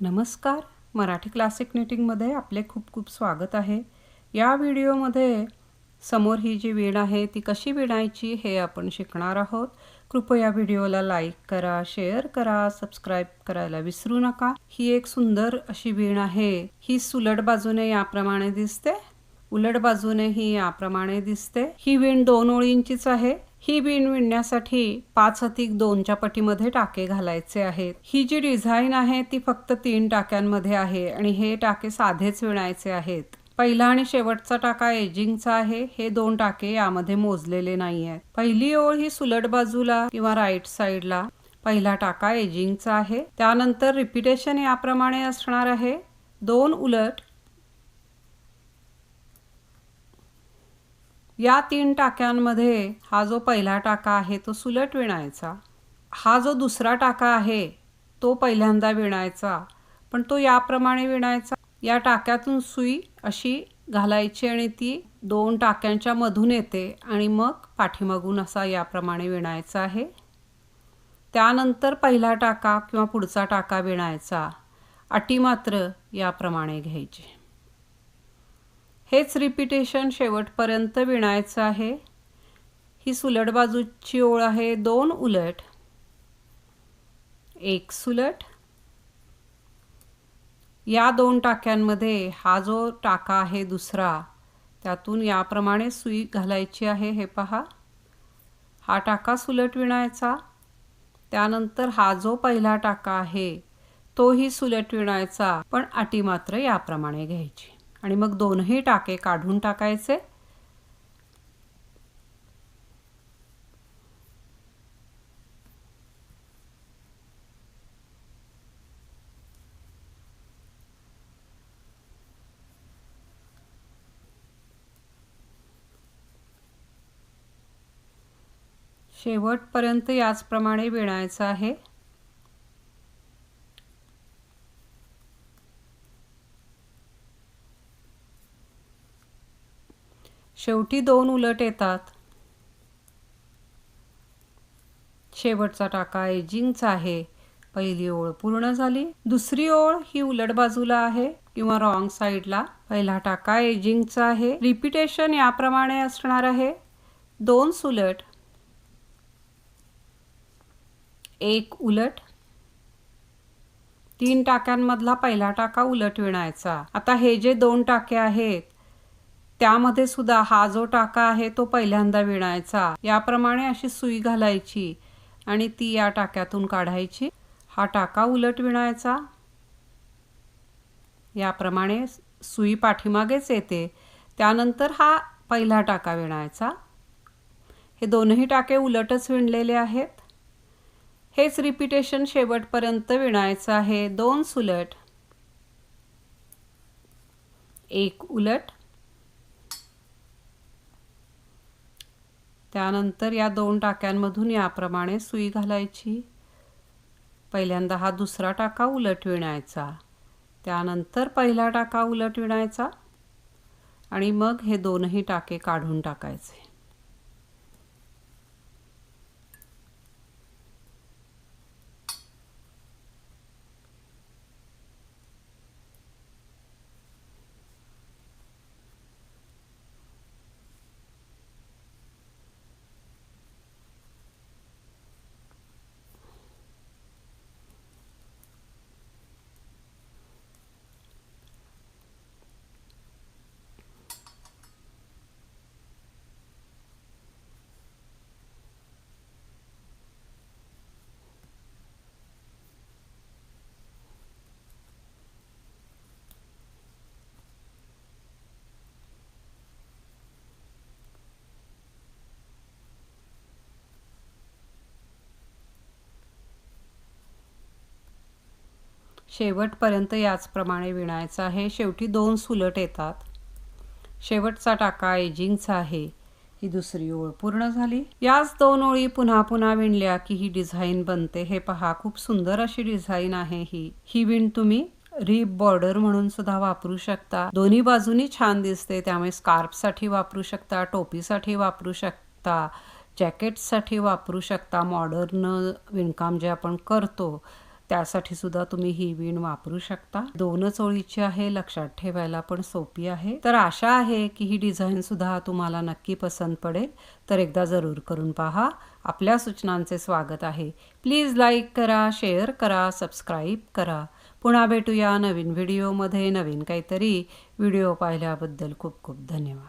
नमस्कार. मराठी क्लासिक निटिंगमध्ये आपले खूप खूप स्वागत आहे. या व्हिडिओमध्ये समोर ही जी वीण आहे ती कशी विणायची हे आपण शिकणार आहोत. कृपया व्हिडिओला लाईक करा शेअर करा सबस्क्राईब करायला विसरू नका. ही एक सुंदर अशी वीण आहे. ही सुलट बाजूने याप्रमाणे दिसते. उलट बाजूने ही याप्रमाणे दिसते. ही वीण दोन ओळींचीच आहे. ही बीन विणण्यासाठी पाच अधिक दोनच्या पटीमध्ये टाके घालायचे आहेत. ही जी डिझाईन आहे ती फक्त तीन टाक्यांमध्ये आहे आणि हे टाके साधेच विणायचे आहेत. पहिला आणि शेवटचा टाका एजिंगचा आहे हे दोन टाके यामध्ये मोजलेले नाही आहेत पहिली ओळ ही सुलट बाजूला किंवा राईट साईडला. पहिला टाका एजिंगचा आहे. त्यानंतर रिपिटेशन याप्रमाणे असणार आहे. दोन उलट या तीन टाक्यांमध्ये हा जो पहिला टाका आहे तो सुलट विणायचा. हा जो दुसरा टाका आहे तो पहिल्यांदा विणायचा पण तो याप्रमाणे विणायचा. या टाक्यातून सुई अशी घालायची आणि ती दोन टाक्यांच्या मधून येते आणि मग पाठीमागून असा याप्रमाणे विणायचा आहे. त्यानंतर पहिला टाका किंवा पुढचा टाका विणायचा. अटी मात्र याप्रमाणे घ्यायची. हेच रिपिटेशन शेवटपर्यंत विणायचं आहे. ही सुलट बाजूची ओळ आहे दोन उलट. एक सुलट. या दोन टाक्यांमध्ये हा जो टाका आहे दुसरा त्यातून याप्रमाणे सुई घालायची आहे हे पहा. हा टाका सुलट विणायचा. त्यानंतर हा जो पहिला टाका आहे तोही सुलट विणायचा पण अटी मात्र याप्रमाणे घ्यायची. आणि मग दोनही टाके काढून टाकायचे. शेवटपर्यंत याचप्रमाणे विणायचं आहे. शेवटी दोन उलट येतात. शेवटचा टाका एजिंगचा आहे. पहिली ओळ पूर्ण झाली. दुसरी ओळ ही उलट बाजूला आहे किंवा रॉंग साईडला. पहिला टाका एजिंगचा आहे. रिपिटेशन याप्रमाणे असणार आहे. दोन सुलट. एक उलट. तीन टाक्यांमधला पहिला टाका उलट विणायचा. आता हे जे दोन टाके आहेत त्यामध्ये सुद्धा हा जो टाका आहे तो पहिल्यांदा विणायचा. याप्रमाणे अशी सुई घालायची आणि ती या टाक्यातून काढायची. हा टाका उलट विणायचा. याप्रमाणे सुई पाठीमागेच येते. त्यानंतर हा पहिला टाका विणायचा. हे दोनही टाके उलटच विणलेले आहेत. हेच रिपिटेशन शेवटपर्यंत विणायचं आहे. दोन सुलट. एक उलट. त्यानंतर या दोन टाक्यांमधून याप्रमाणे सुई घालायची. पहिल्यांदा हा दुसरा टाका उलट विणायचा. त्यानंतर पहिला टाका उलट विणायचा. आणि मग हे दोनही टाके काढून टाकायचे. शेवटपर्यंत याचप्रमाणे विणायचं आहे. शेवटी दोन सुलट येतात. शेवटचा टाका एजिंगचा आहे. ही दुसरी ओळ पूर्ण झाली. याच दोन ओळी पुन्हा पुन्हा विणल्या की ही डिझाईन बनते. हे पहा खूप सुंदर अशी डिझाईन आहे ही. ही विण तुम्ही रिप बॉर्डर म्हणून सुद्धा वापरू शकता. दोन्ही बाजूनी छान दिसते. त्यामुळे स्कार्फसाठी वापरू शकता टोपीसाठी वापरू शकता जॅकेटसाठी वापरू शकता. मॉडर्न विणकाम जे आपण करतो त्यासाठी सुद्धा तुम्ही ही विण वापरू शकता. दोनच ओळीची आहे लक्षात ठेवायला पण सोपी आहे. तर आशा आहे की ही डिझाईन सुद्धा तुम्हाला नक्की पसंत पडेल. तर एकदा जरूर करून पहा. आपल्या सूचनांचे स्वागत आहे. प्लीज लाईक करा शेअर करा सबस्क्राईब करा. पुन्हा भेटूया नवीन व्हिडिओमध्ये नवीन काहीतरी व्हिडिओ पाहिल्याबद्दल खूप खूप धन्यवाद.